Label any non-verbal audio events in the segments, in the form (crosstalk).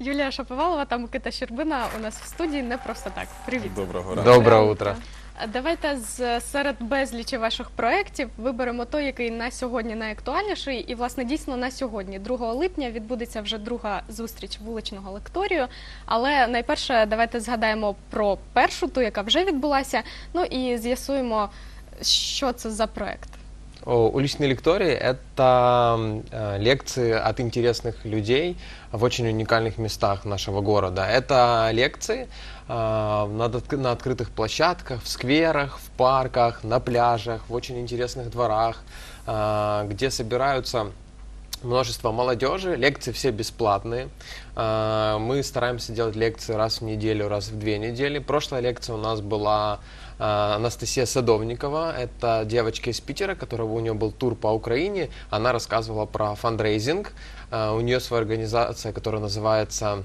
Юлія Шаповалова та Микита Щербина у нас в студії не просто так. Привіт. Доброго ранку. Доброе утро. А Давайте з серед безлічі ваших проєктів виберемо той, який на сьогодні найактуальніший. І, власне, дійсно на сьогодні, 2 липня, відбудеться вже друга зустріч вуличного лекторію. Але найперше, давайте згадаємо про першу, ту, яка вже відбулася. Ну і з'ясуємо, що це за проєкт. Уличные лектории – это э, лекции от интересных людей в очень уникальных местах нашего города. Это лекции э, на открытых площадках, в скверах, в парках, на пляжах, в очень интересных дворах, э, где собираются множество молодежи, лекции все бесплатные. Э, Мы стараемся делать лекции раз в неделю, раз в две недели. Прошлая лекция у нас была э, Анастасия Садовникова. Это девочка из Питера, которого у нее был тур по Украине. Она рассказывала про фандрейзинг. Э, У нее своя организация, которая называется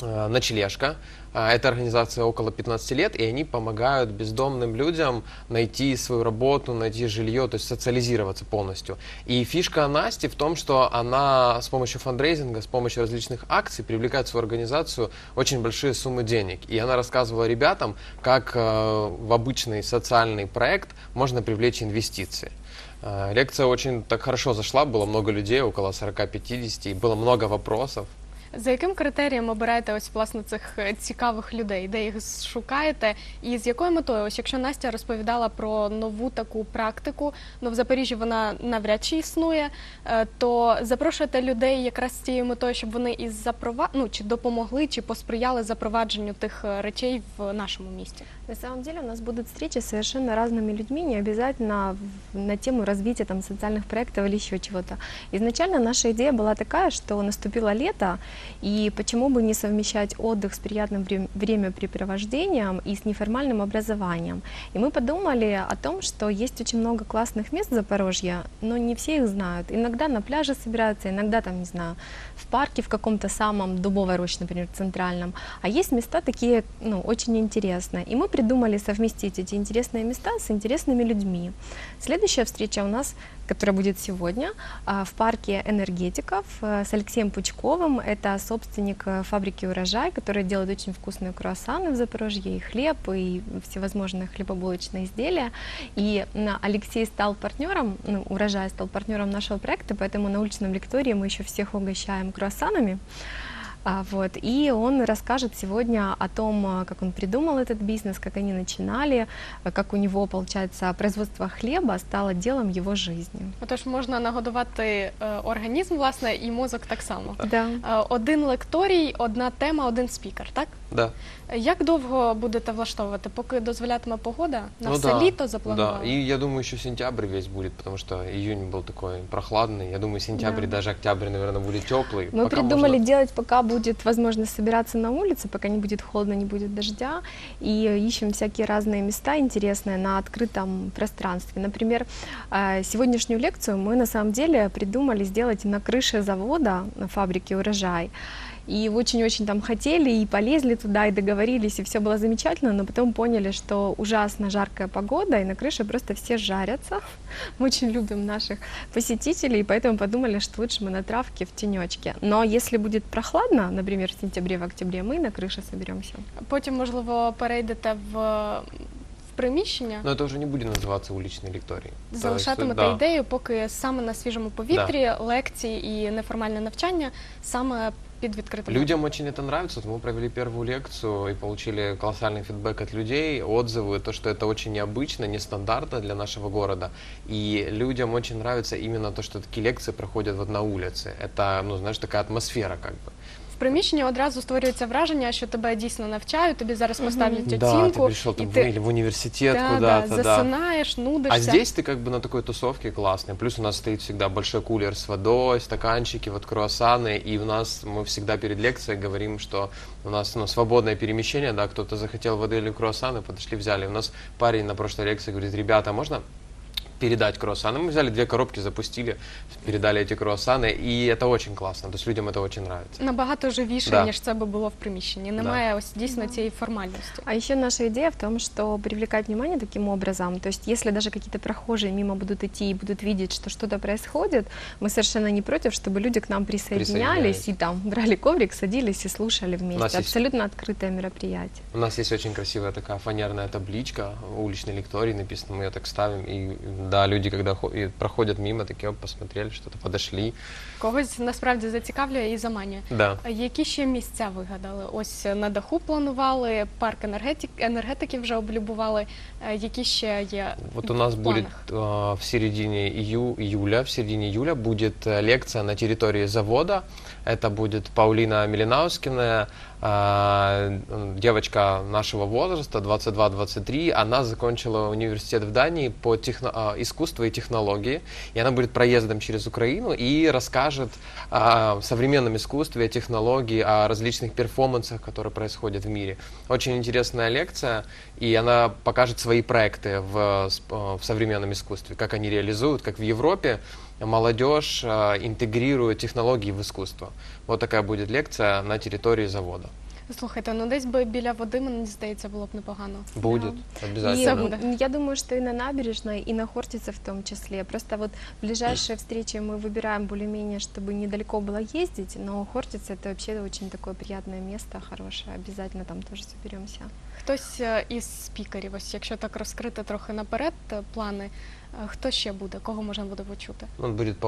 «Ночлежка». А, Эта организация около 15 лет, и они помогают бездомным людям найти свою работу, найти жилье, то есть социализироваться полностью. И фишка Насти в том, что она с помощью фандрейзинга, с помощью различных акций привлекает в свою организацию очень большие суммы денег. И она рассказывала ребятам, как э, в обычный социальный проект можно привлечь инвестиции. Э, Лекция очень так хорошо зашла, было много людей, около 40-50, и было много вопросов. За яким критерієм обираєте ось власне цих е, цікавих людей, де їх шукаєте, і з якою метою? Ось якщо Настя розповідала про нову таку практику, ну в Запоріжжі вона навряд чи існує, е, то запрошуєте людей якраз з цією метою, щоб вони із запрова... ну, чи допомогли, чи посприяли запровадженню тих е, речей в нашому місті. На самом деле у нас будут встречи с совершенно разными людьми, не обязательно на тему развития там, социальных проектов или еще чего-то. Изначально наша идея была такая, что наступило лето, и почему бы не совмещать отдых с приятным вре- времяпрепровождением и с неформальным образованием. И мы подумали о том, что есть очень много классных мест в Запорожье, но не все их знают. Иногда на пляже собираются, иногда там, не знаю, в парке в каком-то самом дубовой роще, например, центральном. А есть места такие, ну, очень интересные. И мы придумали совместить эти интересные места с интересными людьми. Следующая встреча у нас, которая будет сегодня, а, в парке энергетиков э, с Алексеем Пучковым. Это собственник э, фабрики «Урожай», который делает очень вкусные круассаны в Запорожье, и хлеб, и всевозможные хлебобулочные изделия. И Алексей стал партнером, ну, «Урожай» стал партнером нашего проекта, поэтому на уличном лектории мы еще всех угощаем круассанами. А, Вот. И он расскажет сегодня о том, а, как он придумал этот бизнес, как они начинали, а, как у него, получается, производство хлеба стало делом его жизни. Отож, можна нагодувати е, організм, власне, і мозок так само. Да. Е, Один лекторій, одна тема, один спікер, так? Да. Як довго будете влаштовувати? Поки дозволятиме погода? На Ну все да, літо? Да, и я думаю, еще сентябрь весь будет, потому что июнь был такой прохладный. Я думаю, сентябрь, Да. даже октябрь, наверное, будет теплый. Мы придумали делать, пока будет возможность собираться на улице, пока не будет холодно, не будет дождя, и ищем всякие разные места интересные на открытом пространстве. Например, э, сегодняшнюю лекцию мы на самом деле придумали сделать на крыше завода на фабрике «Урожай» И очень-очень там хотели, и полезли туда, и договорились, и все было замечательно, но потом поняли, что ужасно жаркая погода, и на крыше просто все жарятся. (laughs) Мы очень любим наших посетителей, и поэтому подумали, что лучше мы на травке в тенечке. Но если будет прохладно, например, в сентябре, в октябре, мы на крыше соберемся. Потім, можливо, перейдете в, в приміщення, Но это уже не будет называться уличной лекторией. То есть, залишатимете да. ідею, поки саме на свіжому повітрі, лекції і неформальне навчання саме під відкритим. Людям очень это нравится. Вот Мы провели первую лекцию и получили колоссальный фидбэк от людей, отзывы, то, что это очень необычно, нестандартно для нашего города. И людям очень нравится именно то, что такие лекции проходят вот на улице. Это, ну, знаешь, такая атмосфера как бы В приміщенні одразу створюється враження, що тебе дійсно навчають, тобі зараз поставлять Да, ты оцінку, пришел там і в, ти или в университет да, да, куда-то, да. засинаєш, нудишся. А здесь ты как бы на такой тусовке классной. Плюс у нас стоит всегда большой кулер с водой, стаканчики, вот круассаны. И у нас мы всегда перед лекцией говорим, что у нас ну, свободное перемещение, да, кто-то захотел воды или круассаны, подошли, взяли. У нас парень на прошлой лекции говорит, ребята, можно передать круассаны. Мы взяли две коробки, запустили, передали эти круассаны, и это очень классно. То есть людям это очень нравится. Набагато живіше, Да. ніж це би було в приміщенні. Немає ось дійсно цієї формальності. А еще наша идея в том, что привлекать внимание таким образом, то есть если даже какие-то прохожие мимо будут идти и будут видеть, что что-то происходит, мы совершенно не против, чтобы люди к нам присоединялись Присоединялись. и там брали коврик, садились и слушали нас вместе. есть- Абсолютно открытое мероприятие. У нас есть очень красивая такая фанерная табличка, уличной лектории написано, мы ее так ставим, и да, люди, когда хо- и проходят мимо, оп, посмотрели, что-то подошли. Когось насправді зацікавлює і заманює. Да. Які ще місця вигадали? Ось на даху планували, парк енергетик, енергетики вже облюбували. Е, Які ще є Вот у нас э, в середине ию- июля, в середине июля будет э, лекция на территории завода. Это будет Паулина Милинаускина, э, девочка нашего возраста, 22-23. Она закончила университет в Дании по техно- э, искусству и технологии. И она будет проездом через Украину и расскажет о современном искусстве, о технологии, о различных перформансах, которые происходят в мире. Очень интересная лекция, и она покажет свои проекты в, э, в современном искусстве, как они реализуют, как в Европе молодежь э, интегрирует технологии в искусство. Вот такая будет лекция на территории завода. Слухайте, ну десь би біля води, мені здається, було б непогано. Будет И обязательно. будет. м, я думаю, что и на набережной, и на Хортице в том числе. Просто вот ближайшие встречи мы выбираем более-менее, чтобы недалеко было ездить, но Хортица это вообще очень такое приятное место, хорошее. Обязательно там тоже соберемся. Хтось е, із спікерів, ось якщо так розкрити трохи наперед е, плани, е, хто ще буде, кого можна буде почути? Ну, будет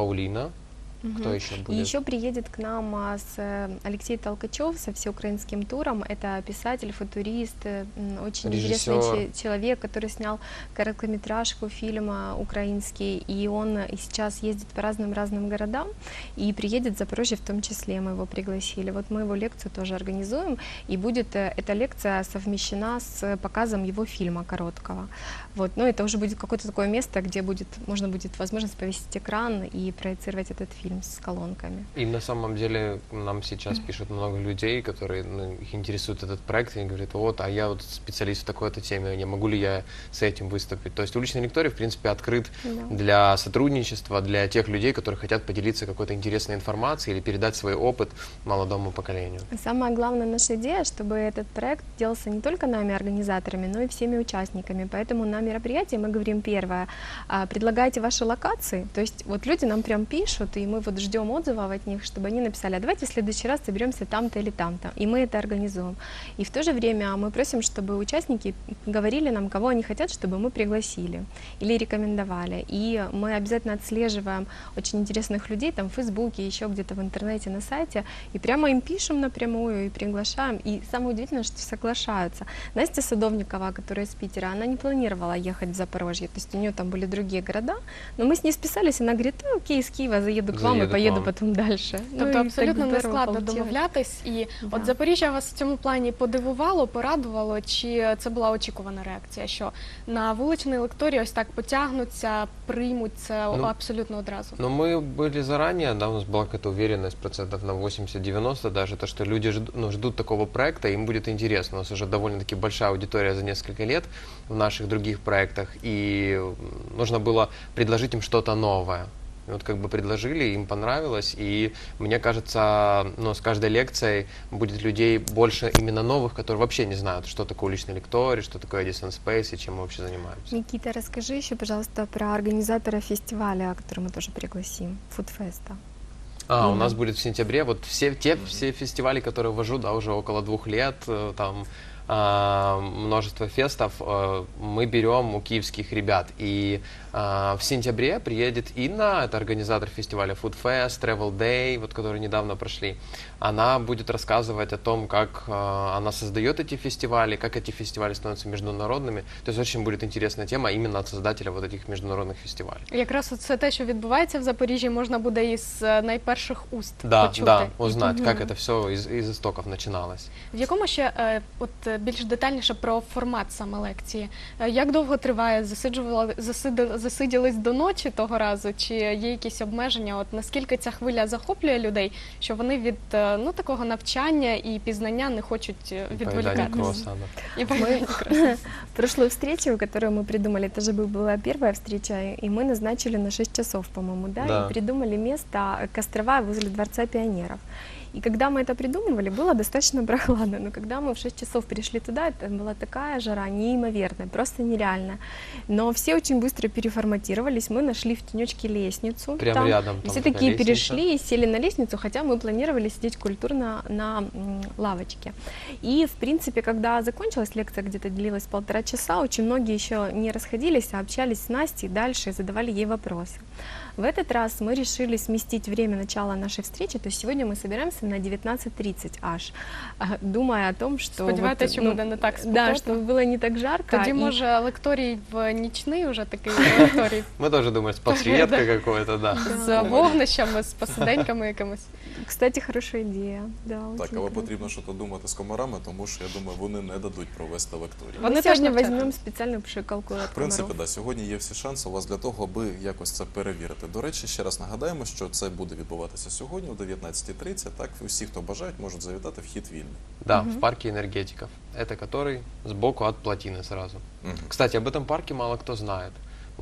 Паулина. Кто еще И будет? еще приедет к нам а, с э, Алексей Толкачев со всеукраинским туром. Это писатель, футурист, э, очень интересный Режиссер. че- человек, который снял короткометражку, фильм а, украинский. И он э, и сейчас ездит по разным-разным городам и приедет в Запорожье в том числе. Мы его пригласили. Вот мы его лекцию тоже организуем. И будет эта лекция совмещена с показом его фильма короткого. Вот. Ну, это уже будет какое-то такое место, где будет, можно будет возможность повесить экран и проецировать этот фильм с колонками. И на самом деле нам сейчас пишут много людей, которые ну, их интересует этот проект, и они говорят, вот, а я вот специалист в такой-то теме, не могу ли я с этим выступить? То есть уличный лекторий, в принципе, открыт Да. для сотрудничества, для тех людей, которые хотят поделиться какой-то интересной информацией или передать свой опыт молодому поколению. Самая главная наша идея, чтобы этот проект делался не только нами, организаторами, но и всеми участниками. Поэтому на мероприятии мы говорим первое, а, предлагайте ваши локации, то есть вот люди нам прям пишут, и мы вот ждем отзывов от них, чтобы они написали, а давайте в следующий раз соберемся там-то или там-то, и мы это организуем. И в то же время мы просим, чтобы участники говорили нам, кого они хотят, чтобы мы пригласили или рекомендовали. И мы обязательно отслеживаем очень интересных людей там в Фейсбуке, еще где-то в интернете, на сайте, и прямо им пишем напрямую и приглашаем. И самое удивительное, что соглашаются. Настя Садовникова, которая из Питера, она не планировала ехать в Запорожье, то есть у нее там были другие города, но мы с ней списались, она говорит, ну, окей, из Киева заеду к вам Заеду и к поеду вам. потом дальше. Ну, Тобто и так абсолютно не здорово складно получилось. домовлятись. І Да. от Запоріжжя вас в цьому плані подивувало, порадувало, чи це була очікувана реакція? Що на вуличній лекторії ось так потягнуться, приймуть це Ну, абсолютно одразу? Но мы были заранее, да, у нас была какая-то уверенность процентов на 80-90 даже, то, что люди жд- ну, ждут такого проекта, им будет интересно. У нас уже довольно-таки большая аудитория за несколько лет в наших других проектах, и м, нужно было предложить им что-то новое. Вот как бы предложили, им понравилось, и мне кажется, ну, с каждой лекцией будет людей больше именно новых, которые вообще не знают, что такое уличный лекторий, что такое Edison Space и чем мы вообще занимаемся. Никита, расскажи еще, пожалуйста, про организатора фестиваля, который мы тоже пригласим, Фудфеста. А, у Мгм. нас будет в сентябре вот все те все фестивали, которые вожу, да, уже около двух лет, э, там множество фестов, э, мы берем у киевских ребят. И а, в сентябре приедет Инна, это организатор фестиваля Food Fest, Travel Day, вот которые недавно прошли. Она будет рассказывать о том, как а, она создает эти фестивали, как эти фестивали становятся международными. То есть очень будет интересная тема именно от создателя вот этих международных фестивалей. Якраз це те, що відбувається в Запоріжжі, можна буде із е, найперших уст Да, почути. да, узнать, как Мгм. это все из, из истоков начиналось. В якому ще е, от е, більш детальніше про формат саме лекції. Е, Як довго триває? Засиджували засиди- засиділись до ночі того разу? Чи є якісь обмеження? От наскільки ця хвиля захоплює людей, що вони від е, ну такого навчання і пізнання не хочуть е, Поедание відволікатися? круассанов. І поїдання Прошлую встречу, которую мы придумали, это же была первая встреча, и мы назначили на 6 часов, по-моему, да, Да. и придумали место э, Кострова возле Дворца пионеров. И когда мы это придумывали, было достаточно (laughs) прохладно, но когда мы в 6 часов пришли туда, это была такая жара неимоверная, просто нереальная. Но все очень быстро переформатировались, мы нашли в тенечке лестницу. Прям там, рядом. там все такие лестница. перешли и сели на лестницу, хотя мы планировали сидеть культурно на лавочке. И, в принципе, когда закончилась лекция, где-то длилась полтора часа, очень многие еще не расходились, а общались с Настей дальше и задавали ей вопросы. В этот раз мы решили сместить время начала нашей встречи, то есть сегодня мы собираемся на 19.30 аж, а, думая о том, что... Сподіваєтесь, вот, що ну, буде не так Да, спекотно? чтобы было не так жарко. Тоді и- може лекторій в нічний уже такий (laughs) лекторій Мы тоже думаем, с подсветкой какой-то, да. з вогнищами, з посиденьками якимись. Кстати, хорошая идея. Да, Так, очень але круто. потрібно щось думати з комарами, тому що я думаю, вони не дадуть провести лекторію. Вони Мы теж сегодня навчатимуть. возьмем специальную пшикалку от В принципі, комаров. да, сьогодні є всі шанси у вас для того, аби якось це перевірити. До речі, ще раз нагадаємо, що це буде відбуватися сьогодні о 19.30. Так, усі, хто бажають, можуть завітати вхід вільний. Да, в парке энергетиков. Это который сбоку от плотины сразу. Мгм. Кстати, об этом парке мало кто знает.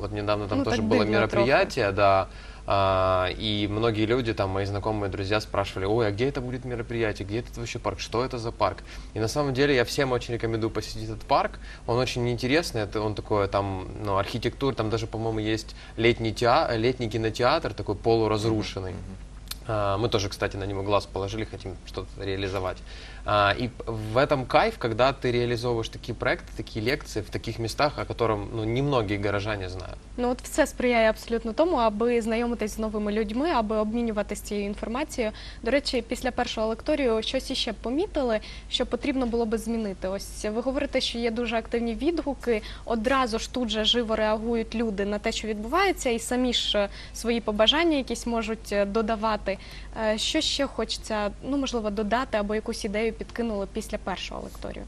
Вот недавно там Ну, тоже было мероприятие, да, а, и многие люди, там мои знакомые друзья спрашивали, ой, а где это будет мероприятие, где этот вообще парк, что это за парк? И на самом деле я всем очень рекомендую посетить этот парк, он очень интересный, это он такой там, ну, архитектура, там даже, по-моему, есть летний, теа- летний кинотеатр, такой полуразрушенный. А, Мы тоже, кстати, на него глаз положили, хотим что-то реализовать. А, И п- в этом кайф, когда ты реализовываешь такие проекты, такие лекции в таких местах, о котором ну, немногие горожане знают. Ну от все сприяє абсолютно тому, аби знайомитись з новими людьми, аби обмінюватися цією інформацією. До речі, після першого лекторію щось іще помітили, що потрібно було би змінити. Ось ви говорите, що є дуже активні відгуки. Одразу ж тут же живо реагують люди на те, що відбувається, і самі ж е, свої побажання якісь можуть е, додавати. Е, Що ще хочеться, ну можливо, додати або якусь ідею підкинули після першого лекторію?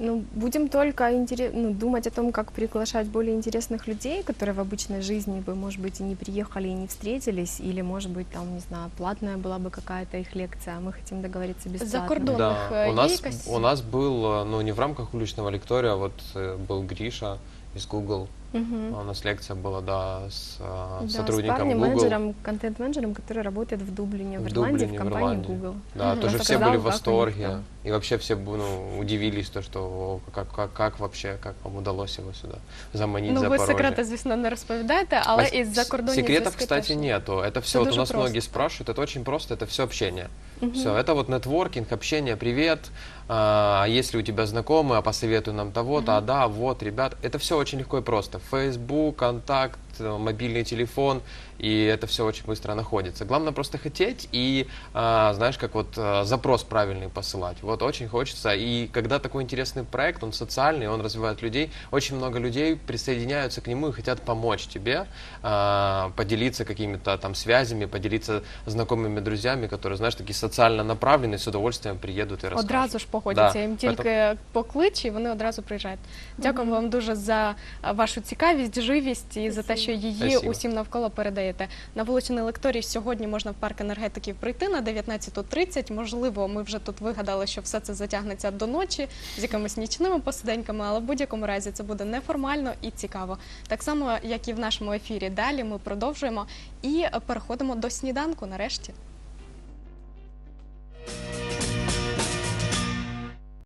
Ну, будем только интере- ну, думать о том, как приглашать более интересных людей, которые в обычной жизни бы, может быть, и не приехали, и не встретились, или, может быть, там, не знаю, платная была бы какая-то их лекция, а мы хотим договориться бесплатно. кордон. Донных, Да, э, у нас, якость? у нас был, э, ну не в рамках уличного лектория, а вот э, был Гриша из Google. Мгм. А У нас лекция была, да, с э, Да, сотрудником с парнем, Google. менеджером, контент-менеджером, который работает в Дублине, в, В Ирландии, Дублине, в в компании Ирландии. Google. Да, Мгм. тоже все Рассказал, были в как у них восторге. там. И вообще все ну, удивились, то, что о, как, как, как вообще, как вам удалось его сюда заманить Ну, за ви секрети, звісно, не розповідаєте, але А із закордонні Секретов, зв'язки кстати, теж. нету. Это все, вот у дуже нас многие просто. спрашивают, это очень просто, это все общение. Мгм. Все, это вот нетворкинг, общение, привет, а если у тебя знакомые, а посоветуй нам того-то, а да, вот, ребят, это все очень легко и просто. Facebook, контакт, мобильный телефон, и это все очень быстро находится. Главное просто хотеть и, а, знаешь, как вот а, запрос правильный посылать. Вот очень хочется. И когда такой интересный проект, он социальный, он развивает людей, очень много людей присоединяются к нему и хотят помочь тебе, а, поделиться какими-то там связями, поделиться знакомыми друзьями, которые, знаешь, такие социально направленные, с удовольствием приедут и расскажут. Одразу ж погодяться, Да, їм тільки поклич, і вони одразу приїжджають. Дякуємо вам дуже за а, вашу цікавість, живість і за те, що її Спасибо. усім навколо передаєте. На вуличний лекторій сьогодні можна в парк енергетиків прийти на 19.30. Можливо, ми вже тут вигадали, що все це затягнеться до ночі з якимись нічними посиденьками, але в будь-якому разі це буде неформально і цікаво. Так само, як і в нашому ефірі. Далі ми продовжуємо і переходимо до сніданку нарешті.